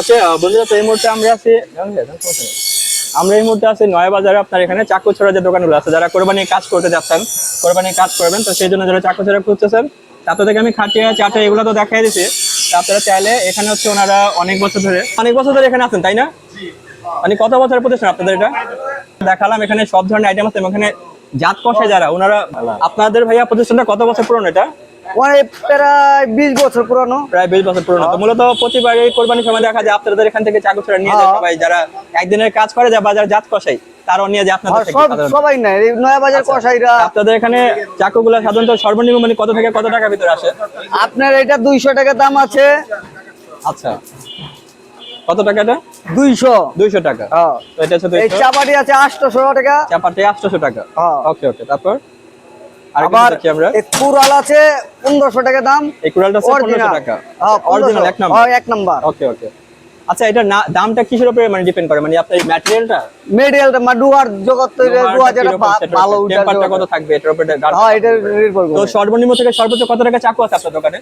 ওকে বন্ধুরা, তো এই মুহূর্তে আমরা আছি আমরা এই মুহূর্তে আছি নয়া বাজারে। আপনার এখানে চাকু ছড়া যে দোকানগুলো আছে, যারা কোরবানির কাজ করতে যাচ্ছেন, কোরবানির কাজ করবেন, তো সেই জন্য যারা চাকু ছড়া খুঁজতেছেন থেকে আমি খাটিয়া, চাটা এগুলো তো দেখাই দিছি। আপনারা চাইলে এখানে হচ্ছে ওনারা অনেক বছর ধরে অনেক বছর ধরে এখানে আছেন, তাই না? মানে কত বছরের প্রতিষ্ঠান আপনাদের এটা? দেখালাম, এখানে সব ধরনের আইটেম আছে এখানে জাত কষায় যারা, ওনারা আপনাদের ভাইয়া প্রতিষ্ঠানটা কত বছর পুরনো এটা? প্রায় বিশ বছর পুরানো। প্রায় বিশ বছর পুরনো। তো মূলত প্রতিবারই কোরবানির সময় দেখা যায় আপনাদের এখান থেকে চাকু ছড়া নিয়ে যায় হ্যাঁ। সবাই। যারা একদিনের কাজ করে যা বাজার জাত কষাই তারাও নিয়ে যায় আপনাদের সাধারণত। সবাই নাই নয়া বাজার আচ্ছা। আপনাদের এখানে চাকুগুলো সাধারণত সর্বনিম্ন মানে কত থেকে কত টাকার ভিতরে আসে? আপনার এটা দুইশো টাকা দাম আছে। আচ্ছা। কত টাকা এটা? দুইশো। দুইশো টাকা। হ্যাঁ। এটা চাপাটি আছে আটশোশো টাকা। চাপাটি আটশোশো টাকা। হ্যাঁ। ওকে ওকে। তারপর? আবার কুড়াল আছে পনেরোশো টাকা দাম। এই কুরালটা পনেরোশো টাকা। অরিজিনাল এক নাম্বার। এক নাম্বার। ওকে ওকে আচ্ছা এটা না- দামটা কিসের উপরে মানে ডিপেন্ড করে? মানে আপনার ম্যাটেরিয়ালটা মেডিয়ালটা মা ডুয়ার জগৎ তৈরি ডুয়া যেটা ভালো টেম্পারটা কত থাকবে? এটার উপরে হ্যাঁ এটা নির্ভর তো সর্বনিম্ন থেকে সর্বোচ্চ কত টাকা চাকু আছে আপনার দোকানে?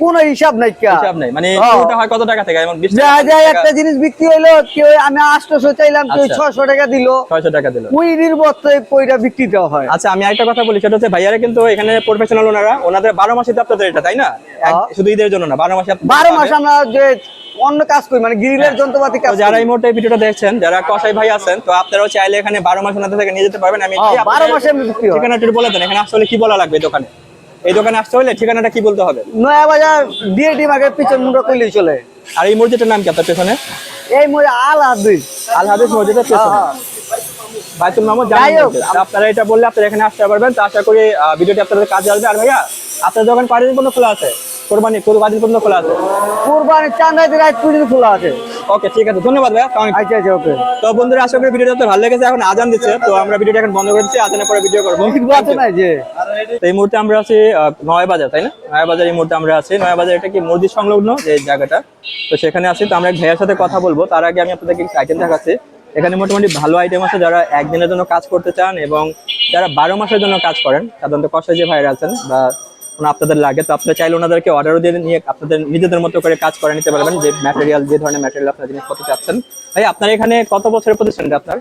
কোনো হিসাব নাই কা। হিসাব নাই। মানে হ্যাঁ। শুরুটা হয় কত টাকা থেকে? বিশ দেখা টাকা যায় একটা জিনিস বিক্রি হলো কেউ আমি আটশোশো চাইলাম কেউ আচ্ছা। ছশো টাকা দিল। ছয়শো টাকা দিল। ওই নির্ভর কইটা বিক্রি দেওয়া হয়। আচ্ছা আমি একটা কথা বলি সেটা হচ্ছে ভাইয়ারা কিন্তু এখানে প্রফেশনাল ওনারা ওনাদের বারো মাসে তো আপনাদের এটা তাই না? হ্যাঁ। শুধু ঈদের জন্য না বারো মাসে আপনাদের বারো পাবে। মাস আমরা যে অন্য কাজ করি মানে গ্রিলের যন্ত্রপাতি কাজ যারা এই মুহূর্তে ভিডিওটা দেখছেন যারা কসাই ভাই আছেন তো আপনারাও চাইলে এখানে বারো মাস ওনাদের থেকে নিয়ে যেতে পারবেন। আমি হ্যাঁ, বারো মাসে হয়। ঠিকানাটা একটু বলে দেন এখানে আসলে কি বলা লাগবে দোকানে? এই দোকানে আসতে হলে ঠিকানাটা কি বলতে হবে? নয়া বাজার ডিএটি মার্কেট পিছন মুন্ডা কইলেই চলে। আর এই মসজিদের নাম কি আপনার পেছনে? এই মজা আল হাদিস। আল হাদিস মসজিদের পেছনে। হ্যাঁ, বাইতুল মামুদ যাই জামি হোক, মসজিদ। আপনারা এটা বললে আপনারা এখানে আসতে পারবেন। তো আশা করি ভিডিওটি আপনাদের কাজে আসবে। আর ভাইয়া আপনার দোকান কয়দিন কোনো খোলা আছে? কোরবানি কদিন পর্যন্ত খোলা আছে? কুরবানি রাত পর্যন্ত খোলা আছে। ওকে ঠিক আছে ধন্যবাদ ভাইয়া আচ্ছা আচ্ছা ওকে তো বন্ধুরা আশা করি ভিডিওটা ভালো লেগেছে এখন আজান দিচ্ছে তো আমরা ভিডিওটা এখন বন্ধ করে দিচ্ছি আজানের পরে ভিডিও করব। আছে না যে। এই মুহূর্তে আমরা আছি নয়া বাজার তাই না? নয়া বাজার এই মুহূর্তে আমরা আছি নয়া বাজার এটা কি মসজিদ সংলগ্ন যে জায়গাটা? তো সেখানে আছি তো আমরা ভাইয়ের সাথে কথা বলব তার আগে আমি আপনাদেরকে কিছু আইটেম দেখাচ্ছি। এখানে মোটামুটি ভালো আইটেম আছে যারা একদিনের জন্য কাজ করতে চান এবং যারা বারো মাসের জন্য কাজ করেন সাধারণত কষাই যে ভাইরা আছেন বা আপনাদের লাগে তো আপনারা চাইলে ওনাদেরকে অর্ডারও দিয়ে নিয়ে আপনাদের নিজেদের মতো করে কাজ করে নিতে পারবেন যে ম্যাটেরিয়াল যে ধরনের ম্যাটেরিয়াল আপনার জিনিসপত্র চাচ্ছেন। ভাই আপনার এখানে কত বছরের প্রতিষ্ঠানটা আপনার?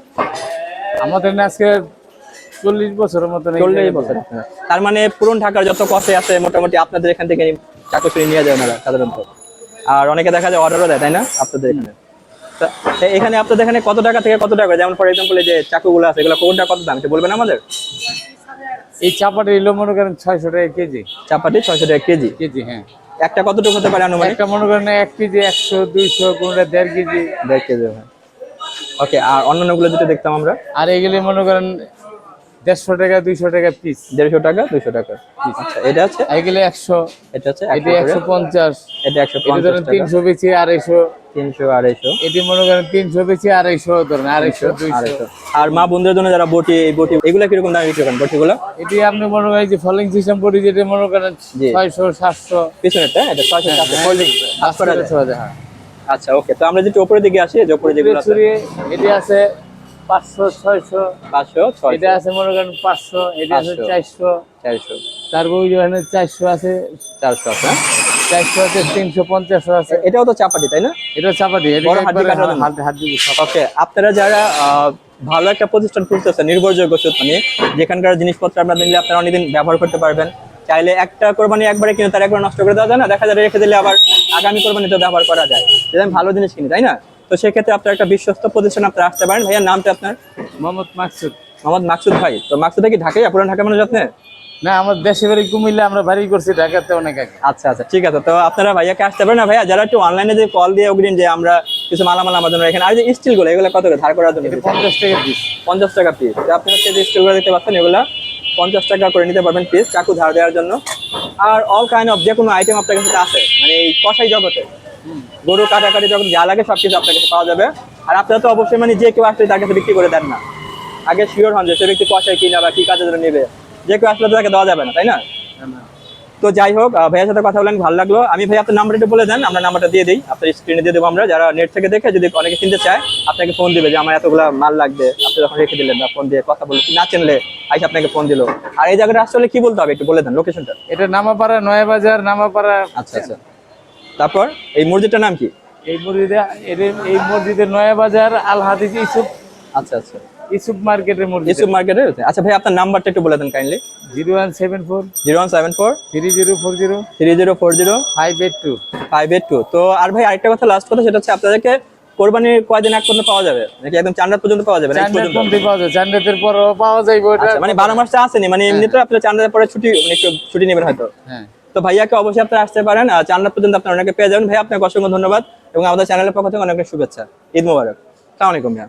আমাদের আজকে চল্লিশ বছরের এই চল্লিশ বছর। তার মানে পুরন ঢাকার যত কষে আছে মোটামুটি আপনাদের এখান থেকে চাকরি নিয়ে যায় ওনারা সাধারণত। আর অনেকে দেখা যায় অর্ডারও দেয় তাই না? আপনাদের এখানে। এখানে আপনাদের এখানে কত টাকা থেকে কত টাকা যেমন ফর এক্সাম্পল যে চাকুগুলো আছে এগুলো কোনটা কত দাম? এটা বলবেন আমাদের? এই চাপাটি এলো মনে করেন ছয়শো টাকা কেজি। চাপাটি ছয়শো টাকা কেজি? কেজি হ্যাঁ। একটা কতটুকু হতে পারে আনুমানিক? একটা মনে করেন এক কেজি একশো দুইশো কোনটা দেড় কেজি। দেড় কেজি হ্যাঁ। ওকে আর অন্যান্যগুলো যেটা দেখতাম আমরা? আর এগুলি মনে করেন দেড়শো টাকা দুইশো টাকা পিস দেড়শো টাকা দুইশো টাকা আচ্ছা এটা আছে? এগুলি একশো। এটা আছে? এটি একশো পঞ্চাশ। এটা একশো এটি ধরেন তিনশো বেশি আড়াইশো। তিনশো আড়াইশো। এটি মনে করেন তিনশো বেশি আড়াইশো ধরেন আড়াইশো দুইশো। আর মা বন্ধুদের জন্য যারা বটি এই বটি এগুলো কীরকম দামে বিক্রি করেন বটিগুলো? এটি আপনি মনে করেন যে ফলিং সিস্টেম করি যেটা মনে করেন ছয়শো সাতশো। পিছনেরটা? এটা ছয়শো সাতশো হ্যাঁ, যায়। ছয়শো, হ্যাঁ। আচ্ছা ওকে। তো আমরা যেটা উপরের দিকে আসি যে উপরে আছে। এটি আছে পাঁচশো ছয়শো। পাঁচশো এটা আছে মনে করেন পাঁচশো এটা আছে চারশো। চারশো। তারপর ওই যেখানে চারশো আছে। চারশো আছে হ্যাঁ? চারশো আছে তিনশো পঞ্চাশও আছে। এটাও তো চাপাটি তাই না? এটা চাপাটি ওকে আপনারা যারা আহ, ভালো একটা প্রতিষ্ঠান খুলতেছেন নির্ভরযোগ্য সূত্র নিয়ে যেখানকার জিনিসপত্র আপনারা নিলে আপনারা অনেকদিন ব্যবহার করতে পারবেন। চাইলে একটা কোরবানি একবারে কিনে তার একবার নষ্ট করে দেওয়া যায় না দেখা যায় রেখে দিলে আবার আগামী কোরবানিতে ব্যবহার করা যায়। আমি ভালো জিনিস কিনি তাই না? তো সেক্ষেত্রে আপনার একটা বিশ্বস্ত প্রতিষ্ঠান আপনারা আসতে পারেন। ভাইয়া নামটা আপনার? মোহাম্মদ মাকসুদ। মোহাম্মদ মাকসুদ ভাই। তো মাকসুদা কি ঢাকাই? পুরান ঢাকা মানুষ আপনি? না আমার দেশে বাড়ি কুমিল্লা আমরা বাড়ি করছি ঢাকাতে অনেক আগে। আচ্ছা আচ্ছা ঠিক আছে। তো আপনারা ভাইয়াকে আসতে পারেন না ভাইয়া? যারা একটু অনলাইনে যে কল দিয়ে অগ্রিম যে আমরা কিছু মালামাল জন্য এখানে আর যে স্টিলগুলো এগুলো কত করে? ধার করার জন্য পঞ্চাশ টাকা পিস পঞ্চাশ টাকা পিস তো আপনি হচ্ছে যে স্টিলগুলো দেখতে পাচ্ছেন এগুলা পঞ্চাশ টাকা করে নিতে পারবেন পিস চাকু ধার দেওয়ার জন্য। আর অল কাইন্ড অফ যে কোনো আইটেম আপনার কাছে আছে মানে এই কষাই জগতে। গরু কাটাকাটি যখন যা লাগে সব কিছু আপনার কাছে পাওয়া যাবে। আর আপনারা তো অবশ্যই মানে যে কেউ আসলে তার কাছে বিক্রি করে দেন না। আগে শিওর হন যে সে ব্যক্তি কষাই কিনা বা কি কাজের জন্য নেবে। যে কেউ আসলে তাকে দেওয়া যাবে না তাই না? তো যাই হোক ভাইয়ের সাথে কথা বলেন ভালো লাগল। আমি ভাই আপনার নাম্বারটা একটু বলে দেন আমরা নাম্বারটা দিয়ে দিই। আপনার স্ক্রিনে দিয়ে দেবো আমরা। যারা নেট থেকে দেখে যদি অনেকে কিনতে চায় আপনাকে ফোন দিবে যে আমার এতগুলো মাল লাগবে। আপনি যখন রেখে দিলেন বা ফোন দিয়ে কথা বলে না চিনলে আইসে আপনাকে ফোন দিল। আর এই জায়গাটা আসলে কি বলতে হবে? একটু বলে দেন লোকেশনটা এটা নামাপাড়া নয়াবাজার নামাপাড়া। আচ্ছা আচ্ছা। তারপর এই মসজিদটার নাম কি? এই মসজিদে এর- এই মসজিদের নয়া বাজার আল হাদিস ইসুফ আচ্ছা আচ্ছা। ইসুফ মার্কেটের মসজিদ। ইউসুফ মার্কেটে আচ্ছা ভাই আপনার নাম্বারটা একটু বলে দেন kindly zero one seven four zero one seven four three zero four zero three zero four zero five eight two. Five eight two. তো আর ভাই আরেকটা কথা লাস্ট কথা সেটা হচ্ছে আপনাদেরকে কোরবানির কয়দিন এক পর্যন্ত পাওয়া যাবে? নাকি একদম চান্দার পর্যন্ত পাওয়া যাবে? না পর্যন্ত? পাওয়া যায় চান্দের পরও পাওয়া যাইবে ওটা আচ্ছা, মানে বারো মাসটা আসেনি মানে এমনিতে আপনার চান্দার পরে ছুটি মানে একটু ছুটি নেবেন হয়তো। হ্যাঁ। তো ভাইয়াকে অবশ্যই আপনারা আসতে পারেন। চান্দার পর্যন্ত আপনার অনেকে পেয়ে যাবেন। ভাই আপনাকে অসংখ্য ধন্যবাদ এবং আমাদের চ্যানেলের পক্ষ থেকে অনেক শুভেচ্ছা। ঈদ মোবারক। সালামালাইকুম ভাইয়া।